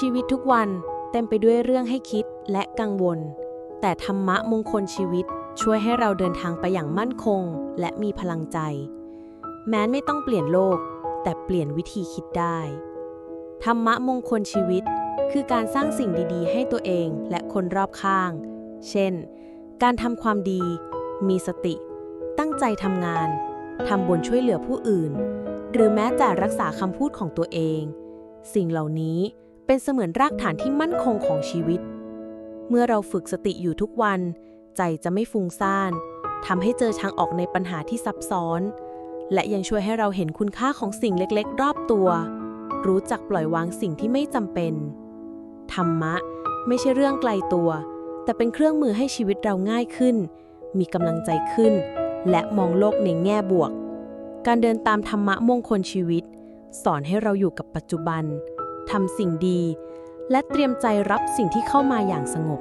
ชีวิตทุกวันเต็มไปด้วยเรื่องให้คิดและกังวล แต่ธรรมะมงคลชีวิตช่วยให้เราเดินทางไปอย่างมั่นคง และมีพลังใจ แม้ไม่ต้องเปลี่ยนโลก แต่เปลี่ยนวิธีคิดได้ ธรรมะมงคลชีวิต คือการสร้างสิ่งดีๆ ให้ตัวเองและคนรอบข้าง เช่น การทำความดี มีสติ ตั้งใจทำงานทำบุญช่วยเหลือผู้อื่น หรือแม้แต่รักษาคำพูดของตัวเอง สิ่งเหล่านี้ เป็นเสมือนรากฐานที่มั่นคงของชีวิต เมื่อเราฝึกสติอยู่ทุกวัน ใจจะไม่ฟุ้งซ่านทำให้เจอทางออกในปัญหาที่ซับซ้อน และยังช่วยให้เราเห็นคุณค่าของสิ่งเล็กๆ รอบตัว รู้จักปล่อยวางสิ่งที่ไม่จำเป็น ธรรมะไม่ใช่เรื่องไกลตัว แต่เป็นเครื่องมือให้ชีวิตเราง่ายขึ้น มีกำลังใจขึ้น และมองโลกในแง่บวก การเดินตามธรรมะมงคลชีวิต สอนให้เราอยู่กับปัจจุบัน ทำสิ่งดี และเตรียมใจรับสิ่งที่เข้ามาอย่างสงบ